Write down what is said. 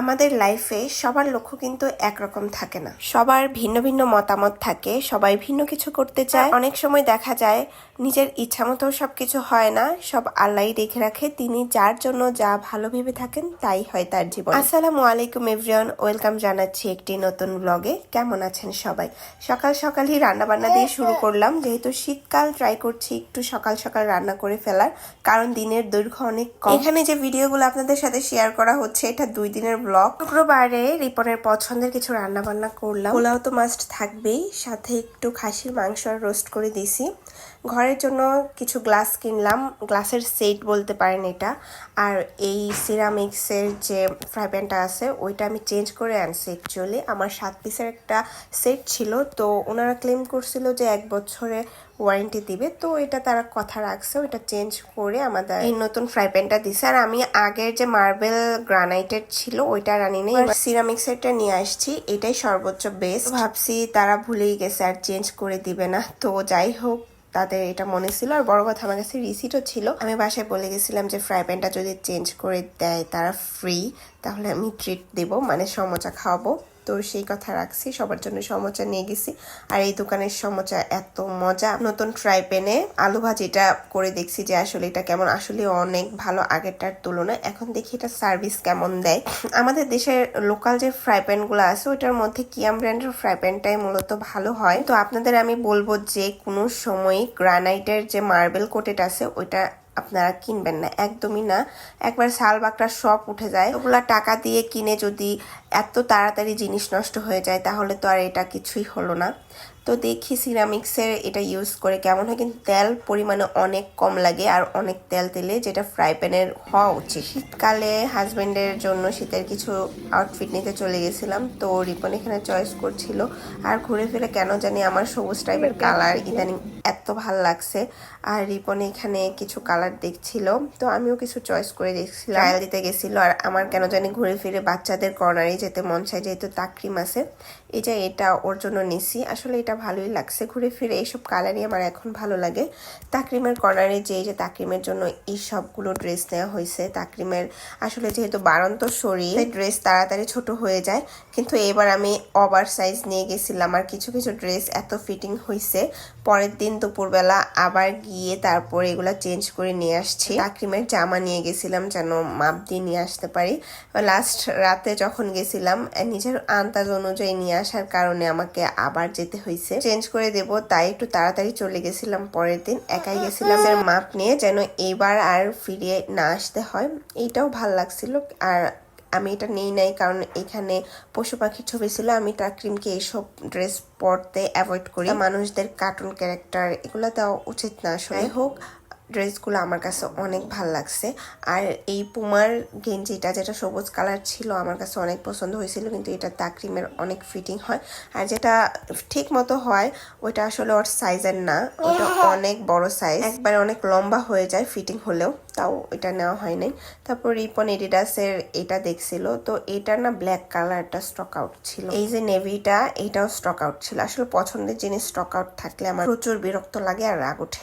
আমাদের লাইফে সবার লক্ষ্য কিন্তু একরকম থাকে না। সবার ভিন্ন ভিন্ন মতামত থাকে, সবাই ভিন্ন কিছু করতে চায়। অনেক সময় দেখা যায়, নিজের ইচ্ছা মতো সবকিছু হয় না, সব আল্লাহ রেখে রাখে, তিনি যার জন্য যা ভালো ভেবে থাকেন, তাই হয় তার জীবন। আসসালামু আলাইকুম এভরিওয়ান ওয়েলকাম জানাচ্ছি একটি নতুন ব্লগে কেমন আছেন সবাই? সকাল সকালই রান্না বান্না দিয়ে শুরু করলাম, যেহেতু শীতকাল ট্রাই করছি একটু সকাল সকাল রান্না করে ফেলার, কারণ দিনের দৈর্ঘ্য অনেক কম। এখানে যে ভিডিওগুলো আপনাদের সাথে শেয়ার করা হচ্ছে, এটা দুই দিনের ব্লগ শুক্রবারে রিপনের পছন্দের কিছু রান্না বান্না করলাম। পোলাও তো মাস্ট থাকবেই, সাথে একটু খাসির মাংস আর রোস্ট করে দিছি ঘরের জন্য কিছু গ্লাস কিনলাম। গ্লাসের সেট বলতে পারেন এটা। আর এই সিরামিক্সের যে ফ্রাই প্যানটা আছে, ওইটা আমি চেঞ্জ করে আনছি অ্যাকচুয়ালি আমার সাত পিসের একটা সেট ছিল। তো ওনারা ক্লেম করছিল যে এক বছরে ওয়ারেন্টি দিবে। তো এটা তারা কথা রাখছে। ওইটা চেঞ্জ করে আমাদের এই নতুন ফ্রাই প্যানটা দিছে। আর আমি আগের যে মার্বেল গ্রানাইটের ছিল, ওইটা রানি নেই। সিরামিক্সেরটা নিয়ে আসছি। এটাই সর্বোচ্চ বেস্ট ভাবছি তারা ভুলেই গেছে আর চেঞ্জ করে দিবে না। তো যাই হোক তাদের এটা মনে ছিল। আর বড় কথা, আমার কাছে রিসিটও ছিল। আমি বাসায় বলে গেছিলাম যে ফ্রাই প্যানটা যদি চেঞ্জ করে দেয় তারা ফ্রি তাহলে আমি ট্রিট দেব মানে সমচা খাওয়াবো। তো সেই কথা রাখছি, সবার জন্য সমোচা নিয়ে গেছি। আর এই দোকানের সমোচা এত মজা। নতুন ফ্রাই প্যানে আলু ভাজিটা করে দেখছি যে আসলে এটা কেমন। আসলে অনেক ভালো আগেরটার তুলনায়। এখন দেখি এটা সার্ভিস কেমন দেয়। আমাদের দেশের লোকাল যে ফ্রাই প্যানগুলো আছে, ওইটার মধ্যে কিয়াম ব্র্যান্ডের ফ্রাই প্যানটাই মূলত ভালো হয়। তো আপনাদের আমি বলব যে কোনো সময় গ্রানাইটের যে মার্বেল কোটেড আছে, ওইটা আপনারা কিনবেন না, একদমই না। একবার শাল বাকরা সব উঠে যায়, ওগুলা টাকা দিয়ে কিনে যদি এত তাড়াতাড়ি জিনিস নষ্ট হয়ে যায়, তাহলে তো আর এটা কিছুই হলো না। তো দেখি সিরামিক্সের এটা ইউজ করে কেমন হয় কিন্তু তেল পরিমাণে অনেক কম লাগে আর অনেক তেল তেলে যেটা ফ্রাই প্যানের হওয়া উচিত। শীতকালে হাজব্যান্ডের জন্য শীতের কিছু আউটফিট নিতে চলে গেছিলাম তো রিপন এখানে চয়েস করছিল। আর ঘুরে ফিরে কেন জানি আমার সবুজ টাইপের কালার ইদানিং এত ভালো লাগছে। আর রিপন এখানে কিছু কালার দেখছিল তো আমিও কিছু চয়েস করে দেখছিলাম। ট্রায়াল দিতে গেছিল আর আমার কেন জানি ঘুরে ফিরে বাচ্চাদের কর্নারে যেতে মন চায় যেহেতু তাকরিম আছে। এই যে এটা ওর জন্য নিছি। আসলে এটা ভালোই লাগছে ঘুরে ফিরে। এইসব কালারই আমার এখন ভালো লাগে। তাকরিমের কর্নারে যে যে তাকরিমের জন্য এই সবগুলো ড্রেস নেওয়া হয়েছে, তাকরিমের আসলে যেহেতু বারন্ত শরীর ড্রেস তাড়াতাড়ি ছোট হয়ে যায়। কিন্তু এবার আমি ওভার সাইজ নিয়ে গেছিলাম আর কিছু কিছু ড্রেস এত ফিটিং হয়েছে। পরের দিন দুপুরবেলা আবার গিয়ে তারপর এগুলা চেঞ্জ করে নিয়ে আসছি। তাকরিমের জামা নিয়ে গেছিলাম যেন মাপ দিয়ে নিয়ে আসতে পারি। লাস্ট রাতে যখন গেছিলাম, নিজের আন্দাজ অনুযায়ী নিয়ে আসার কারণে আমাকে আবার যেতে হয়েছে। চেঞ্জ করে দেব, তাই একটু তাড়াতাড়ি চলে গেছিলাম পরের দিন। একাই গেছিলাম এর মাপ নিয়ে, যেন এবার আর ফিরে না আসতে হয়। এইটাও ভালো লাগছিল। আর আমি এটা নেই নাই, কারণ এখানে পশু পাখির ছবি ছিল। আমি টাকরিমকে এইসব ড্রেস পরতে অ্যাভয়েড করি। মানুষদের কার্টুন ক্যারেক্টার এগুলো দেওয়া উচিত না। আসলে। হোক ড্রেসগুলো আমার কাছে অনেক ভালো লাগছে। আর এই পুমার গেঞ্জিটা যেটা সবুজ কালার ছিল আমার কাছে অনেক পছন্দ হয়েছিল কিন্তু এটা তাকরিমের অনেক ফিটিং হয়। আর যেটা ঠিক মতো হয় ওইটা আসলে ওর সাইজের না। ওটা অনেক বড় সাইজ একবারে অনেক লম্বা হয়ে যায় ফিটিং হলেও তাও এটা নেওয়া হয় নাই। তারপর রিপন এডিডাসের এটা দেখছিল তো এটা না ব্ল্যাক কালারটা স্টক আউট ছিল। এই যে নেভিটা এটাও স্টক আউট ছিল। আসলে পছন্দের জিনিস স্টক আউট থাকলে আমার প্রচুর বিরক্ত লাগে আর রাগ ওঠে।